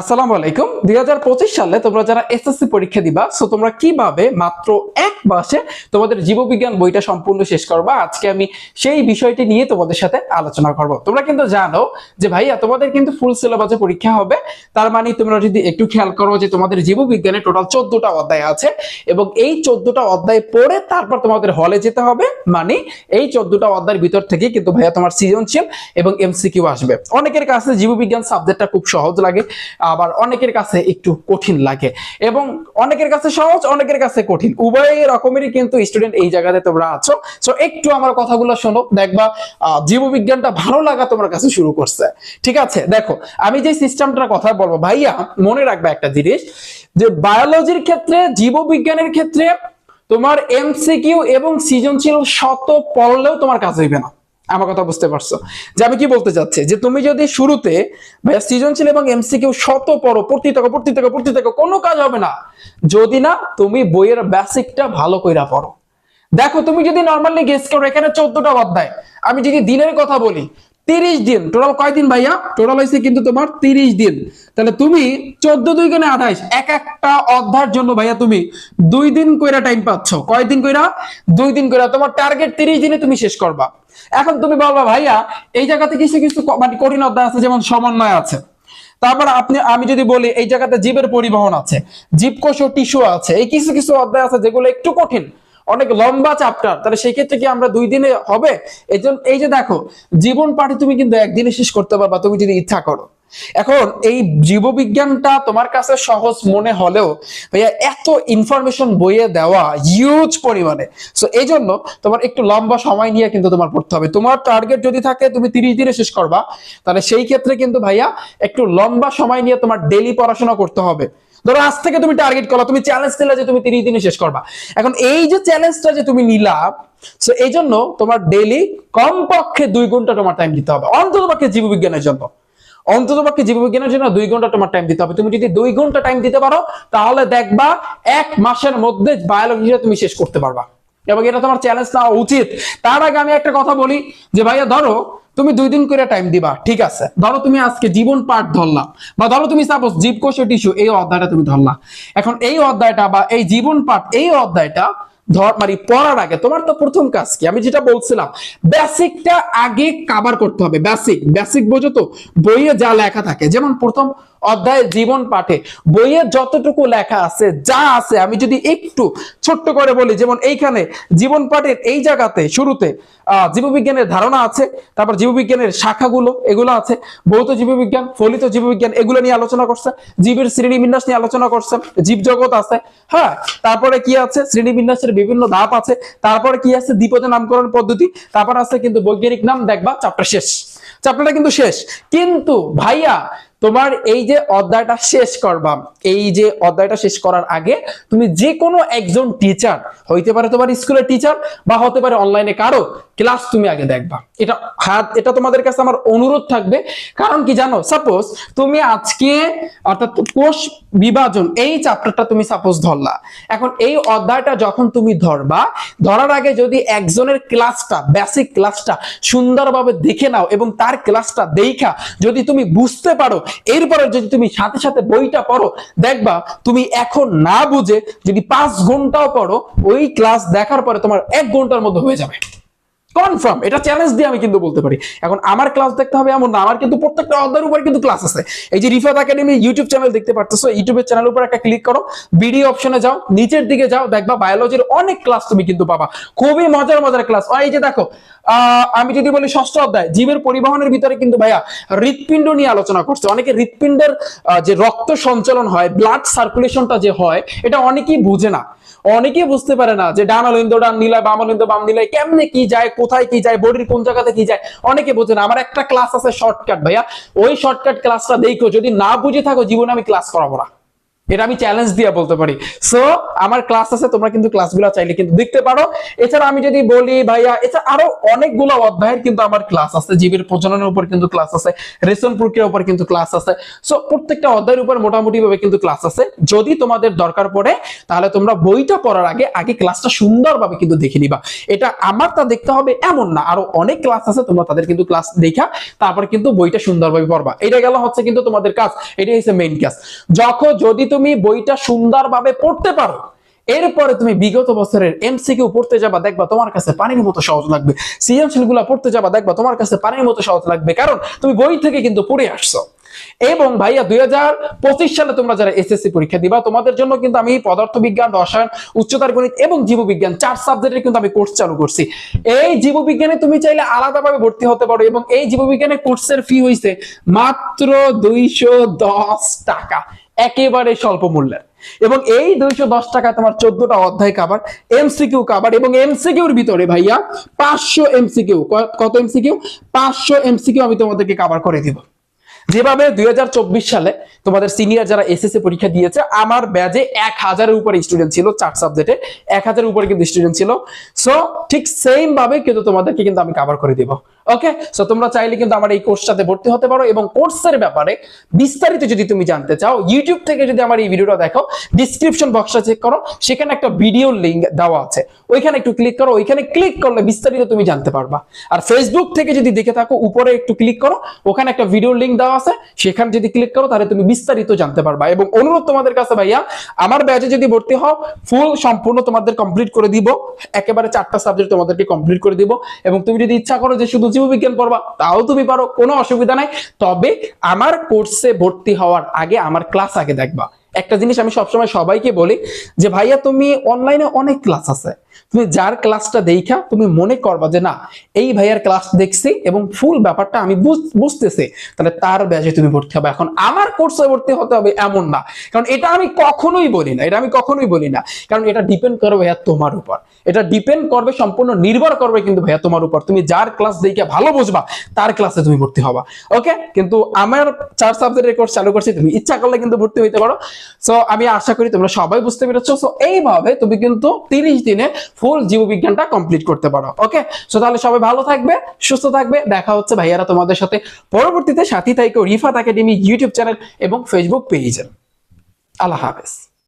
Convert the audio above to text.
আসসালামু আলাইকুম। দুই হাজার পঁচিশ সালে তোমরা যারা এসএসসি পরীক্ষা দিবা সো তোমরা কীভাবে মাত্র এক মাসে তোমাদের জীববিজ্ঞান বইটা সম্পূর্ণ শেষ করবা? আজকে আমি সেই বিষয়টি নিয়ে তোমাদের সাথে আলোচনা করব। তোমরা কিন্তু জানো যে ভাইয়া, তোমাদের কিন্তু ফুল সিলেবাসে পরীক্ষা হবে। তার মানে তোমরা যদি একটু খেয়াল করো যে তোমাদের জীববিজ্ঞানে টোটাল চোদ্দটা অধ্যায় আছে, এবং এই চোদ্দটা অধ্যায় পড়ে তারপর তোমাদের হলে যেতে হবে। মানে এই চোদ্দটা অধ্যায়ের ভিতর থেকে কিন্তু ভাইয়া তোমার সৃজনশীল এবং এমসিকিউ আসবে। অনেকের কাছে জীববিজ্ঞান সাবজেক্টটা খুব সহজ লাগে। আবার অনেকের কাছে একটু কঠিন লাগে। এবং অনেকের কাছে সহজ, অনেকের কাছে কঠিন। উভয় রকমেরই কিন্তু স্টুডেন্ট এই জায়গাতে তোমরা আছো। সো একটু আমার কথাগুলো শোনো, দেখবা জীববিজ্ঞানটা ভালো লাগা তোমার কাছে শুরু করছে। ঠিক আছে? দেখো, আমি যে সিস্টেমটার কথা বলব, ভাইয়া, মনে রাখবে একটা জিনিস, যে বায়োলজির ক্ষেত্রে, জীববিজ্ঞানের ক্ষেত্রে তোমার এমসিকিউ এবং সৃজনশীল শত পড়লেও তোমার কাজ হইবে না। আমার কথা বুঝতে পারছ। যে আমি কি বলতে চাচ্ছি? যে তুমি যদি শুরুতে ভাইয়া সৃজনশীল এবং এমসি এমসিকিউ শত পড়ো পড়তে থাকো পড়তে থাকো পড়তে থাকো, কোনো কাজ হবে না। যদি না, তুমি বইয়ের বেসিকটা ভালো কইরা পড়ো। দেখো, তুমি যদি নর্মালি গেস করো, এখানে চোদ্দটা অধ্যায় আমি যদি দিনের কথা বলি তিরিশ দিন। টোটাল কয়দিন ভাইয়া? টোটাল হয়েছে কিন্তু তোমার তিরিশ দিন। তাহলে তুমি চোদ্দ দুই গুণে আঠাইশ, এক একটা অধ্যায়ের জন্য ভাইয়া তুমি দুই দিন কইরা টাইম পাচ্ছ। কয়দিন কইরা? দুই দিন কইরা। তোমার টার্গেট তিরিশ দিনে তুমি শেষ করবা। এখন তুমি বলবা, ভাইয়া, এই জায়গাতে কিছু কিছু মানে কঠিন অধ্যায় আছে, যেমন সমন্বয় আছে। তারপর আপনি, আমি যদি বলি, এই জায়গাতে জীবের পরিবহন আছে, জীবকোষ ও টিস্যু আছে, এই কিছু কিছু অধ্যায় আছে যেগুলো একটু কঠিন। অনেক লম্বা চ্যাপ্টার তাহলে সেই ক্ষেত্রে কি আমরা দুই দিনে হবে? এই জন্য, এই যে দেখো, জীবন পাঠে তুমি কিন্তু একদিনে শেষ করতে পারবা, তুমি যদি ইচ্ছা করো। এখন এই জীববিজ্ঞানটা তোমার কাছে সহজ মনে হলেও, ভাইয়া, এত ইনফরমেশন বইয়ে দেওয়া হিউজ পরিমাণে। সো এই জন্য তোমার একটু লম্বা সময় নিয়ে কিন্তু তোমার পড়তে হবে। তোমার টার্গেট যদি থাকে, তুমি তিরিশ দিনে শেষ করবা। তাহলে সেই ক্ষেত্রে কিন্তু ভাইয়া, একটু লম্বা সময় নিয়ে তোমার ডেলি পড়াশোনা করতে হবে। ধরো আজ থেকে তুমি টার্গেট করো তুমি চ্যালেঞ্জ নিলে যে তুমি তিরিশ দিনে শেষ করবা। এখন এই যে চ্যালেঞ্জটা যে তুমি নিলা সো এই জন্য তোমার ডেলি কমপক্ষে দুই ঘণ্টা তোমার টাইম দিতে হবে। অন্তত পক্ষে জীববিজ্ঞানের জন্য। অন্তত পক্ষে জীববিজ্ঞানের জন্য দুই ঘণ্টা তোমার টাইম দিতে হবে। তুমি যদি দুই ঘণ্টা টাইম দিতে পারো, তাহলে দেখবা এক মাসের মধ্যে বায়োলজিটা তুমি শেষ করতে পারবা। এবং এটা তোমার চ্যালেঞ্জ নেওয়া উচিত। তার আগে আমি একটা কথা বলি যে, ভাইয়া, ধরো তুমি দুই দিন করে টাইম দিবা, ঠিক আছে? ধরো তুমি আজকে জীবন পাঠ ধরলাম বা ধরো তুমি সাপোজ জীবকোষ টিস্যু এই অধ্যায়টা তুমি ধরলা। এখন এই অধ্যায়টা বা এই জীবন পাঠ, এই অধ্যায়টা ধর মানে পড়ার আগে, তোমার তো প্রথম কাজ কি? আমি যেটা বলছিলাম বেসিকটা আগে কাভার করতে হবে বেসিক বেসিক বোঝো তো? বইয়ে যা লেখা থাকে, যেমন প্রথম অধ্যায় জীবন পাঠে বইয়ে যতটুকু লেখা আছে, যা আছে, আমি যদি একটু ছোট্ট করে বলি, যেমন এইখানে জীবন পাঠের এই জায়গাতে, শুরুতে জীববিজ্ঞানের ধারণা আছে, তারপর জীববিজ্ঞানের শাখাগুলো, এগুলো আছে, ভৌত জীববিজ্ঞান, ফলিত জীববিজ্ঞান, এগুলো নিয়ে আলোচনা করছে, জীবের শ্রেণি বিন্যাস নিয়ে আলোচনা করছে জীব জগৎ আছে হ্যাঁ তারপরে কি আছে, শ্রেণি বিন্যাসের বিভিন্ন ধাপ আছে, তারপরে কি আছে, দ্বিপদ নামকরণ পদ্ধতি, তারপর আছে কিন্তু বৈজ্ঞানিক নাম, দেখবা চ্যাপ্টার শেষ। চ্যাপ্টারটা কিন্তু শেষ। কিন্তু ভাইয়া তোমার এই যে অধ্যায়টা শেষ করবা, এই যে অধ্যায়টা শেষ করার আগে তুমি যে কোনো একজন টিচার হইতে পারে তোমার স্কুলের টিচার বা হতে পারে অনলাইনে কারও ক্লাস তুমি আগে দেখবা। এটা হাত, এটা তোমাদের কাছে আমার অনুরোধ থাকবে। কারণ কি জানো সাপোজ তুমি আজকে অর্থাৎ কোষ বিভাজন, এই চ্যাপ্টারটা তুমি সাপোজ ধরলা। এখন এই অধ্যায়টা যখন তুমি ধরবা, ধরার আগে যদি একজনের ক্লাসটা বেসিক ক্লাসটা সুন্দরভাবে দেখে নাও এবং তার ক্লাসটা দেখা, যদি তুমি বুঝতে পারো, এরপরে যদি তুমি সাথে সাথে বইটা পড়ো, দেখবা তুমি এখন না বুঝে যদি পাঁচ ঘন্টাও পড়ো, ওই ক্লাস দেখার পরে তোমার এক ঘণ্টার মধ্যে হয়ে যাবে। কনফার্ম এটা চ্যালেঞ্জ দিয়ে আমি কিন্তু বলতে পারি। এখন আমার ক্লাস দেখতে হবে এমন না, আমার কিন্তু প্রত্যেকটা অধ্যায়ের উপর কিন্তু ক্লাস আছে। এই যে রিফাত একাডেমি ইউটিউব চ্যানেল দেখতে পারতেছো ইউটিউবের চ্যানেল উপর একটা ক্লিক করো ভিডিও অপশনে যাও, নিচের দিকে যাও, দেখবা বায়োলজির অনেক ক্লাস তুমি কিন্তু পাবা। খুবই মজার মজার ক্লাস এই যে দেখো আমি যদি বলি ষষ্ঠ অধ্যায়, জীবের পরিবহনের ভিতরে কিন্তু ভাইয়া হৃৎপিণ্ড নিয়ে আলোচনা করছে। অনেকে হৃৎপিণ্ডের যে রক্ত সঞ্চালন হয় ব্লাড সার্কুলেশনটা যে হয়, এটা অনেকেই বুঝে না। অনেকেই বুঝতে পারে না যে ডান অলিন্দ ডান নিলায়, বাম অলিন্দ বাম নিলায়, কেমনে কি যায় কোথায় কি যায়, বডির কোন জায়গাতে কি যায়, অনেকে বোঝে না। আমার একটা ক্লাস আছে শর্টকাট ভাইয়া। ওই শর্টকাট ক্লাসটা দেখো, যদি না বুঝে থাকো, জীবনে আমি ক্লাস করাবো না। এটা আমি চ্যালেঞ্জ দিয়ে বলতে পারি। সো আমার ক্লাস আছে, তোমরা কিন্তু ক্লাসগুলো চাইলে কিন্তু দেখতে পারো। এছাড়া আমি যদি বলি, ভাইয়া, এছাড়া আরও অনেকগুলো অধ্যায়ের কিন্তু আমার ক্লাস আছে। জীবের প্রজননের উপর কিন্তু ক্লাস আছে, রেশন প্রক্রিয়ার উপর কিন্তু ক্লাস আছে। সো প্রত্যেকটা অধ্যায়ের উপর মোটামুটি ভাবে কিন্তু ক্লাস আছে। যদি তোমাদের দরকার পড়ে, তাহলে তোমরা বইটা পড়ার আগে আগে ক্লাসটা সুন্দরভাবে কিন্তু দেখে নিবা। এটা আমার তা দেখতে হবে এমন না। আরও অনেক ক্লাস আছে, তোমরা তাদের কিন্তু ক্লাস দেখা, তারপর কিন্তু বইটা সুন্দরভাবে পড়বা। এটা গেল হচ্ছে কিন্তু তোমাদের কাজ। এটাই হচ্ছে মেইন কাজ যখন যদি তুমি বইটা সুন্দরভাবে পড়তে পারো। এরপরে তুমি বিগত বছরের এমসিকিউ পড়তে যাবা, দেখবা তোমার কাছে পানির মতো সহজ লাগবে। সৃজনশীলগুলা পড়তে যাবা, দেখবা তোমার কাছে পানির মতো সহজ লাগবে। কারণ তুমি বই থেকে কিন্তু পড়ে আসছো। এবং ভাইয়া দুই সালে তোমরা যারা এসএসসি পরীক্ষা দিবা, তোমাদের জন্য কিন্তু আমি পদার্থবিজ্ঞান, রসায়ন, উচ্চতার গণিত এবং জীববিজ্ঞান চার সাবজেক্টের কিন্তু আমি কোর্স চালু করছি। এই জীববিজ্ঞানে তুমি চাইলে আলাদাভাবে ভর্তি হতে পারো এবং এই জীববিজ্ঞানের কোর্সের ফি হয়েছে মাত্র দুইশো দশ টাকা। একেবারে স্বল্প মূল্যের এবং এই দুইশো দশ টাকা তোমার চোদ্দটা অধ্যায় কাবার এমসিকিউ কাবার এবং এমসিকিউর ভিতরে ভাইয়া পাঁচশো এমসিকিউ কত এমসিকিউ পাঁচশো এমসিকিউ আমি তোমাদেরকে কাবার করে দিব। যেভাবে দুই হাজার চব্বিশ সালে তোমাদের সিনিয়র যারা এসএসসি পরীক্ষা দিয়েছে, আমার ব্যাজে এক হাজারের উপরে স্টুডেন্ট ছিল চার সাবজেক্টে এক হাজারের উপরে কিন্তু স্টুডেন্ট ছিল। সো ঠিক সেম ভাবে কিন্তু তোমাদেরকে কিন্তু আমি কাভার করে দিব। ওকে সো তোমরা চাইলে কিন্তু আমার এই কোর্সটাতে ভর্তি হতে পারো এবং কোর্সের ব্যাপারে বিস্তারিত যদি তুমি জানতে চাও ইউটিউব থেকে যদি আমার এই ভিডিওটা দেখো ডিসক্রিপশন বক্সটা চেক করো, সেখানে একটা ভিডিও লিংক দেওয়া আছে। ওইখানে একটু ক্লিক করো, ওইখানে ক্লিক করলে বিস্তারিত তুমি জানতে পারবা। আর ফেসবুক থেকে যদি দেখে থাকো, উপরে একটু ক্লিক করো, ওখানে একটা ভিডিও লিংক দেওয়া আছে, সেখানে যদি ক্লিক করো, তাহলে তুমি বিস্তারিত জানতে পারবা। এবং অনুরোধ তোমাদের কাছে ভাইয়া, আমার ব্যাচে যদি ভর্তি হও ফুল সম্পূর্ণ তোমাদের কমপ্লিট করে দিব। একেবারে চারটা সাবজেক্ট তোমাদেরকে কমপ্লিট করে দিব। এবং তুমি যদি ইচ্ছা করো যে শুধু জীববিজ্ঞান পড়বা, তাও তুমি পারো, কোনো অসুবিধা নাই। তবে আমার কোর্সে ভর্তি হওয়ার আগে আমার ক্লাস আগে দেখবা। একটা জিনিস আমি সবসময় সবাইকে বলি, যে ভাইয়া, তুমি অনলাইনে অনেক ক্লাস আছে। তুমি যার ক্লাসটা দেখা তুমি মনে করবা যে, না, এই ভাইয়ার ক্লাস দেখছি এবং ফুল ব্যাপারটা আমি বুঝতেছি। তাহলে তার ব্যাচে তুমি ভর্তি হবে। এখন আমার কোর্সে ভর্তি হতে হবে এমন না। কারণ এটা আমি কখনোই বলি না, এটা আমি কখনোই বলি না। কারণ এটা ডিপেন্ড করবে ভাইয়া তোমার উপর। এটা ডিপেন্ড করবে, সম্পূর্ণ নির্ভর করবে কিন্তু ভাইয়া তোমার উপর। তুমি যার ক্লাস দেখে ভালো বুঝবা, তার ক্লাসে তুমি ভর্তি হবা। ওকে? কিন্তু আমার চার সাবজেক্টের কোর্স চালু করছি, তুমি ইচ্ছা করলে কিন্তু ভর্তি হইতে পারো। সো আমি আশা করি তোমরা সবাই বুঝতে পেরেছ। সো এইভাবে তুমি কিন্তু তিরিশ দিনে ফুল জীববিজ্ঞানটা কমপ্লিট করতে পারো ওকে সো তাহলে সবাই ভালো থাকবে, সুস্থ থাকবে। দেখা হচ্ছে ভাইয়ারা তোমাদের সাথে পরবর্তীতে। সাথী তাইকো, রিফাত একাডেমি ইউটিউব চ্যানেল এবং ফেসবুক পেজে আল্লাহ হাফেজ।